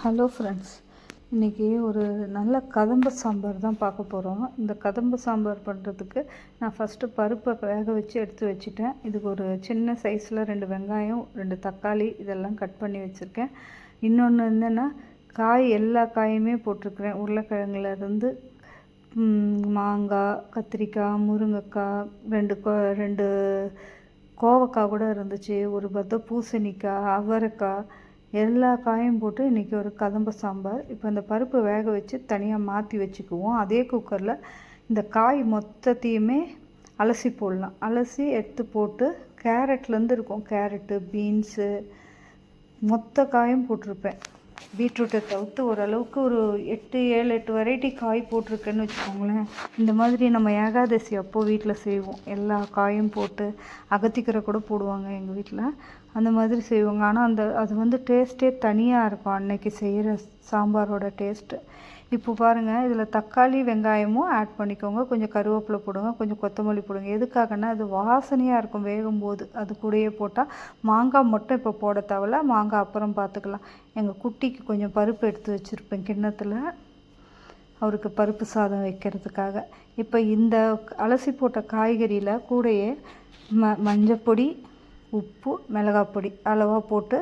Hello friends இன்றைக்கி ஒரு நல்ல கதம்ப சாம்பார் தான் பார்க்க போகிறோம் இந்த கதம்ப சாம்பார் பண்ணுறதுக்கு நான் ஃபஸ்ட்டு பருப்பை வேக வச்சு எடுத்து வச்சுட்டேன். இதுக்கு ஒரு சின்ன சைஸில் ரெண்டு வெங்காயம் ரெண்டு தக்காளி இதெல்லாம் கட் பண்ணி வச்சுருக்கேன். இன்னொன்று என்னென்னா காய் எல்லா காயுமே போட்டிருக்கிறேன். உருளைக்கிழங்குலேருந்து மாங்காய் கத்திரிக்காய் முருங்கைக்காய் ரெண்டு கோ ரெண்டு கோவக்காய் கூட இருந்துச்சு. ஒரு பத்த பூசணிக்காய் அவரைக்காய் எல்லா காயும் போட்டு இன்றைக்கி ஒரு கதம்ப சாம்பார். இப்போ இந்த பருப்பு வேக வச்சு தனியாக மாற்றி வச்சுக்குவோம். அதே குக்கரில் இந்த காய் மொத்தத்தையுமே அலசி போடலாம். அலசி எடுத்து போட்டு கேரட்லேருந்து இருக்கும். கேரட்டு பீன்ஸு மொத்த காயும் போட்டிருப்பேன். பீட்ரூட்டை தவிர்த்து ஓரளவுக்கு ஒரு எட்டு ஏழு எட்டு வெரைட்டி காய் போட்டிருக்கேன்னு வச்சுக்கோங்களேன். இந்த மாதிரி நம்ம ஏகாதசி அப்போ வீட்டில் செய்வோம். எல்லா காயும் போட்டு அகத்திக்கீரை கூட போடுவாங்க எங்கள் வீட்டில் அந்த மாதிரி செய்வாங்க. ஆனால் அந்த அது வந்து டேஸ்ட்டே தனியாக இருக்கும். அன்னைக்கு செய்கிற சாம்பாரோட டேஸ்ட்டு இப்போ பாருங்கள் இதில் தக்காளி வெங்காயமும் ஆட் பண்ணிக்கோங்க. கொஞ்சம் கருவேப்பிலை போடுங்க கொஞ்சம் கொத்தமல்லி போடுங்க. எதுக்காகன்னா அது வாசனையாக இருக்கும் வேகும்போது. அது கூடயே போட்டால் மாங்காய் மட்டும் இப்போ போட தேவையில்ல மாங்காய் அப்புறம் பார்த்துக்கலாம். எங்கள் குட்டிக்கு கொஞ்சம் பருப்பு எடுத்து வச்சுருப்பேன் கிண்ணத்தில். அவருக்கு பருப்பு சாதம் வைக்கிறதுக்காக. இப்போ இந்த அலசி போட்ட காய்கறியில் கூடையே ம மஞ்சப்பொடி உப்பு மிளகாய் பொடி அளவாக போட்டு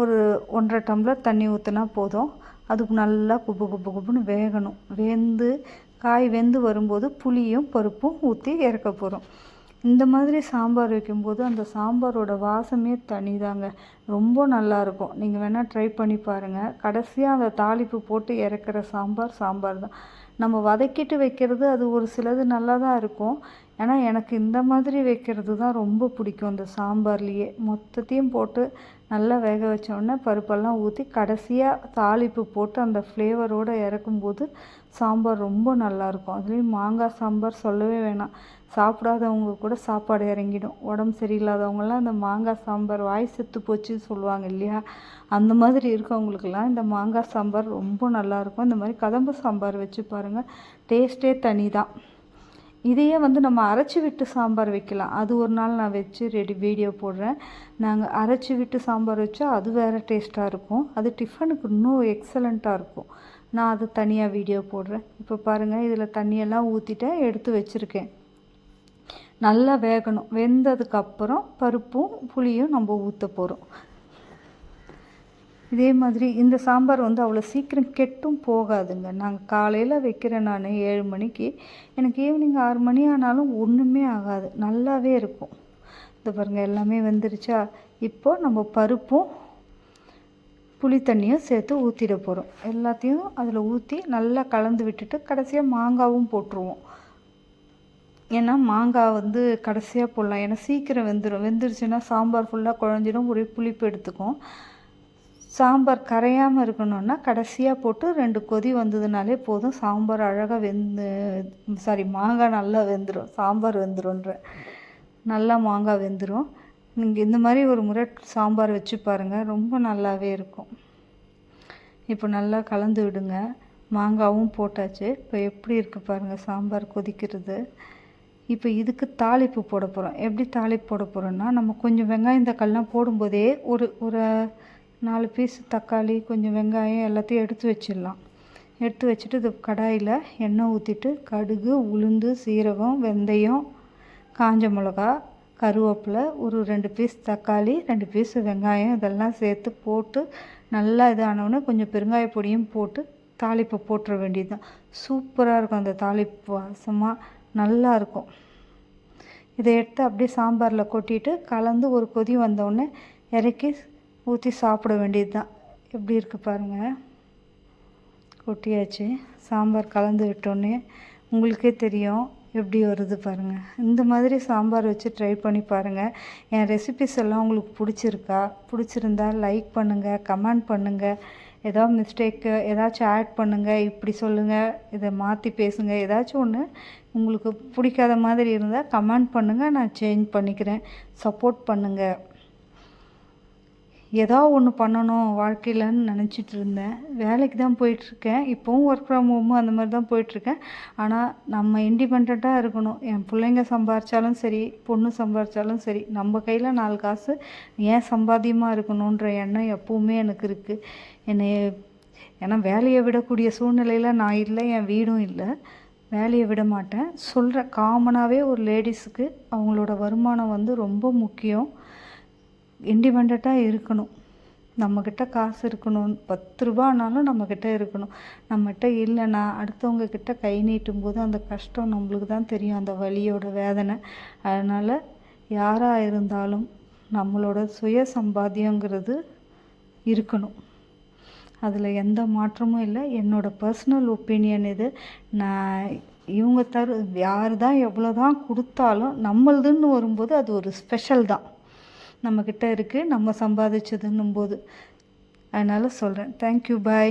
ஒரு ஒன்றரை டம்ளர் தண்ணி ஊற்றினா போதும். அதுக்கு நல்லா குப்பு குப்பு குப்புன்னு வேகணும். வெந்து காய் வெந்து வரும்போது புளியும் பருப்பும் ஊற்றி இறக்க போகிறோம் இந்த மாதிரி சாம்பார் வைக்கும்போது அந்த சாம்பாரோட வாசமே தனிதாங்க. ரொம்ப நல்லாயிருக்கும் நீங்கள் வேணால் ட்ரை பண்ணி பாருங்கள் கடைசியாக அந்த தாளிப்பு போட்டு இறக்குற சாம்பார் சாம்பார் தான். நம்ம வதக்கிட்டு வைக்கிறது அது ஒரு சிலது நல்லா தான் இருக்கும். ஏன்னா எனக்கு இந்த மாதிரி வைக்கிறது தான் ரொம்ப பிடிக்கும் அந்த சாம்பார்லேயே. மொத்தத்தையும் போட்டு நல்லா வேக வச்சோடனே பருப்பெல்லாம் ஊற்றி கடைசியாக தாளிப்பு போட்டு அந்த ஃப்ளேவரோடு இறக்கும்போது சாம்பார் ரொம்ப நல்லாயிருக்கும் அதுலேயும் மாங்காய் சாம்பார் சொல்லவே வேணாம். சாப்பிடாதவங்க கூட சாப்பாடு இறங்கிடும். உடம்பு சரியில்லாதவங்கலாம் இந்த மாங்காய் சாம்பார் வாய் செத்து போச்சுன்னு சொல்லுவாங்க இல்லையா? அந்த மாதிரி இருக்கவங்களுக்கெல்லாம் இந்த மாங்காய் சாம்பார் ரொம்ப நல்லாயிருக்கும் இந்த மாதிரி கதம்பு சாம்பார் வச்சு பாருங்கள் டேஸ்ட்டே தனி தான் இதையே வந்து நம்ம அரைச்சி விட்டு சாம்பார் வைக்கலாம். அது ஒரு நாள் நான் வச்சு ரெடி வீடியோ போடுறேன். நாங்கள் அரைச்சி விட்டு சாம்பார் வச்சா அது வேறு டேஸ்ட்டாக இருக்கும். அது டிஃபனுக்கு இன்னும் எக்ஸலண்ட்டாக இருக்கும். நான் அது தனியாக வீடியோ போடுறேன். இப்போ பாருங்கள் இதில் தண்ணியெல்லாம் ஊற்றிட்டேன் எடுத்து வச்சுருக்கேன். நல்லா வேகணும். வெந்ததுக்கப்புறம் பருப்பும் புளியும் நம்ம ஊற்ற போகிறோம் இதே மாதிரி இந்த சாம்பார் வந்து அவ்வளோ சீக்கிரம் கெட்டும் போகாதுங்க. நாங்கள் காலையில் வைக்கிறேன் நான் ஏழு மணிக்கு எனக்கு ஈவினிங் ஆறு மணி ஆனாலும் ஒன்றுமே ஆகாது. நல்லாவே இருக்கும். இது பாருங்கள் எல்லாமே வந்துருச்சா? இப்போ நம்ம பருப்பும் புளி தண்ணியும் சேர்த்து ஊற்றிட போகிறோம் எல்லாத்தையும் அதில் ஊற்றி நல்லா கலந்து விட்டுட்டு கடைசியாக மாங்காவும் போட்டுருவோம். ஏன்னா மாங்காய் வந்து கடைசியாக போடலாம். ஏன்னா சீக்கிரம் வெந்துடும் வெந்துருச்சுன்னா சாம்பார் ஃபுல்லாக குழஞ்சிடும். ஒரே புளிப்பு எடுத்துக்கும். சாம்பார் கரையாமல் இருக்கணும்னா கடைசியாக போட்டு ரெண்டு கொதி வந்ததுனாலே போதும். சாம்பார் அழகாக வெந்து சாரி மாங்காய் நல்லா வெந்துடும் சாம்பார் வெந்துடும்ன்ற நல்லா மாங்காய் வெந்துடும் நீங்கள் இந்த மாதிரி ஒரு முறை சாம்பார் வச்சு பாருங்கள் ரொம்ப நல்லாவே இருக்கும். இப்போ நல்லா கலந்து விடுங்க. மாங்காவும் போட்டாச்சு. இப்போ எப்படி இருக்குது பாருங்கள் சாம்பார் கொதிக்கிறது. இப்போ இதுக்கு தாளிப்பு போட போகிறோம் எப்படி தாளிப்பு போட போகிறோன்னா நம்ம கொஞ்சம் வெங்காயம் தக்காளிலாம் போடும்போதே ஒரு ஒரு நாலு பீஸ் தக்காளி கொஞ்சம் வெங்காயம் எல்லாத்தையும் எடுத்து வச்சிடலாம். எடுத்து வச்சுட்டு இது கடாயில் எண்ணெய் ஊற்றிட்டு கடுகு உளுந்து சீரகம் வெந்தயம் காஞ்ச மிளகா கருவேப்பிலை ஒரு ரெண்டு பீஸ் தக்காளி ரெண்டு பீஸ் வெங்காயம் இதெல்லாம் சேர்த்து போட்டு நல்லா இது ஆனவுடனே கொஞ்சம் பெருங்காய பொடியும் போட்டு தாளிப்பை போட்டுற வேண்டியது தான் சூப்பராக இருக்கும் அந்த தாளிப்பு வாசமாக நல்லா இருக்கும். இதை எடுத்து அப்படியே சாம்பாரில் கொட்டிட்டு கலந்து ஒரு கொதி வந்தோடனே இறக்கி ஊற்றி சாப்பிட வேண்டியது தான் எப்படி இருக்குது பாருங்கள் கொட்டியாச்சு. சாம்பார் கலந்து விட்டோன்னே உங்களுக்கே தெரியும் எப்படி வருது பாருங்கள் இந்த மாதிரி சாம்பார் வச்சு ட்ரை பண்ணி பாருங்கள் என் ரெசிபிஸ் எல்லாம் உங்களுக்கு பிடிச்சிருக்கா? பிடிச்சிருந்தா லைக் பண்ணுங்கள் கமெண்ட் பண்ணுங்கள் ஏதாவது மிஸ்டேக்கு ஏதாச்சும் ஆட் பண்ணுங்கள் இப்படி சொல்லுங்கள் இதை மாற்றி பேசுங்க. ஏதாச்சும் ஒன்று உங்களுக்கு பிடிக்காத மாதிரி இருந்தால் கமெண்ட் பண்ணுங்கள் நான் சேஞ்ச் பண்ணிக்கிறேன். சப்போர்ட் பண்ணுங்கள் ஏதோ ஒன்று பண்ணணும் வாழ்க்கையிலன்னு நினச்சிட்டு இருந்தேன். வேலைக்கு தான் போயிட்டுருக்கேன். இப்போவும் ஒர்க் ஃப்ரம் ஹோமு அந்த மாதிரி தான் போயிட்டுருக்கேன். ஆனால் நம்ம இண்டிபெண்ட்டாக இருக்கணும். என் பிள்ளைங்க சம்பாரித்தாலும் சரி பொண்ணு சம்பாரித்தாலும் சரி நம்ம கையில் நாலு காசு ஏன் சம்பாத்தியமாக இருக்கணுன்ற எண்ணம் எப்போவுமே எனக்கு இருக்குது என்னை ஏன்னா வேலையை விடக்கூடிய சூழ்நிலையில் நான் இல்லை என் வீடும் இல்லை. வேலையை விட மாட்டேன். சொல்கிறேன் காமனாகவே ஒரு லேடிஸுக்கு அவங்களோட வருமானம் வந்து ரொம்ப முக்கியம். இண்டிபெண்ட்டாக இருக்கணும். நம்மக்கிட்ட காசு இருக்கணும். பத்து ரூபானாலும் நம்மக்கிட்ட இருக்கணும். நம்மகிட்ட இல்லைன்னா அடுத்தவங்கக்கிட்ட கை நீட்டும் போது அந்த கஷ்டம் நம்மளுக்கு தான் தெரியும். அந்த வலியோட வேதனை. அதனால் யாராக இருந்தாலும் நம்மளோட சுய சம்பாத்தியங்கிறது இருக்கணும். அதில் எந்த மாற்றமும் இல்லை. என்னோடய பர்சனல் ஒப்பீனியன் இது. நான் இவங்க தரு யார் தான் எவ்வளோ தான் கொடுத்தாலும் நம்மளதுன்னு வரும்போது அது ஒரு ஸ்பெஷல் தான். நம்மக்கிட்ட இருக்குது நம்ம சம்பாதிச்சதுன்னும் போது அதனால் சொல்கிறேன் தேங்க்யூ பாய்